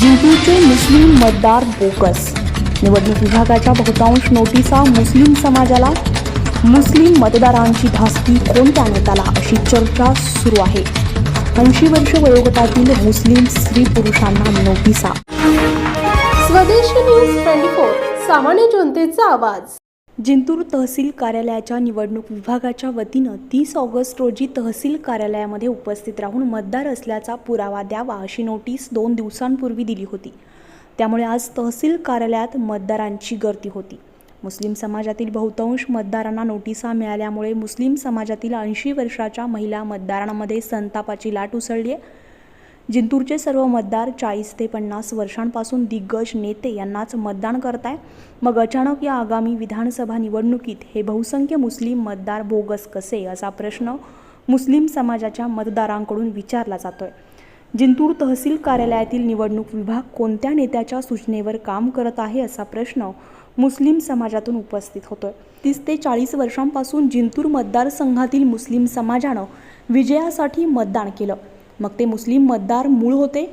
जिंतूरचे मुस्लिम मतदार बोगस. निवडणूक विभागाच्या बहुतांश नोटिसा मुस्लिम समाजाला मुस्लिम मतदारांची धास्ती कोणत्या नेत्याला अशी चर्चा सुरू आहे. ऐंशी वर्ष वयोगटातील मुस्लिम स्त्री पुरुषांना नोटिसा. स्वदेशी न्यूज ट्वेंटी फोर सामान्य जनतेचा आवाज. जिंतूर तहसील कार्यालयाच्या निवडणूक विभागाच्या वतीनं तीस ऑगस्ट रोजी तहसील कार्यालयामध्ये उपस्थित राहून मतदार असल्याचा पुरावा द्यावा अशी नोटीस दोन दिवसांपूर्वी दिली होती. त्यामुळे आज तहसील कार्यालयात मतदारांची गर्दी होती. मुस्लिम समाजातील बहुतांश मतदारांना नोटिसा मिळाल्यामुळे मुस्लिम समाजातील ऐंशी वर्षाच्या महिला मतदारांमध्ये संतापाची लाट उसळली आहे. जिंतूरचे सर्व मतदार चाळीस ते पन्नास वर्षांपासून दिग्गज नेते यांनाच मतदान करताय. मग अचानक या आगामी विधानसभा निवडणुकीत हे बहुसंख्य मुस्लिम मतदार बोगस कसे असा प्रश्न मुस्लिम समाजाच्या मतदारांकडून विचारला जातोय. जिंतूर तहसील कार्यालयातील निवडणूक विभाग कोणत्या नेत्याच्या सूचनेवर काम करत आहे असा प्रश्न मुस्लिम समाजातून उपस्थित होतोय. तीस ते चाळीस वर्षांपासून जिंतूर मतदारसंघातील मुस्लिम समाजानं विजयासाठी मतदान केलं. मग ते मुस्लिम मतदार मूळ होते?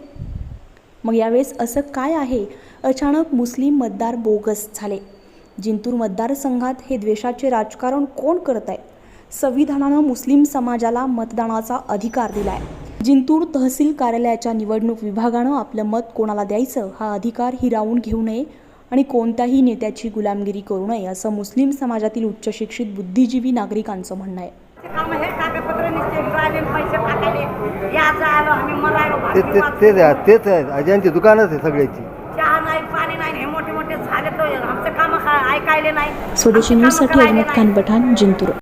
मग यावेळेस असं काय आहे? अचानक मुस्लिम मतदार बोगस झाले. जिंतूर मतदारसंघात हे द्वेषाचे राजकारण कोण करत आहे संविधानानं मुस्लिम समाजाला मतदानाचा अधिकार दिला आहे जिंतूर तहसील कार्यालयाच्या निवडणूक विभागानं आपलं मत कोणाला द्यायचं हा अधिकार हिरावून घेऊ नये आणि कोणत्याही नेत्याची गुलामगिरी करू नये असं मुस्लिम समाजातील उच्चशिक्षित बुद्धिजीवी नागरिकांचं म्हणणं आहे. काम हे कागदपत्र निघते राहिले पैसे टाकायले याचं आलो आम्ही मरायलो ते भाकरी ते वाटतो. तेच आहे तेच आहे अजयांची दुकानच आहे सगळ्याची चहा नाही पाणी नाही हे मोठे मोठे झाले तो आमचं काम ऐकायले नाही स्वदेशी न्यूजसाठी करायले अहमद खान. पठाण जिंतूर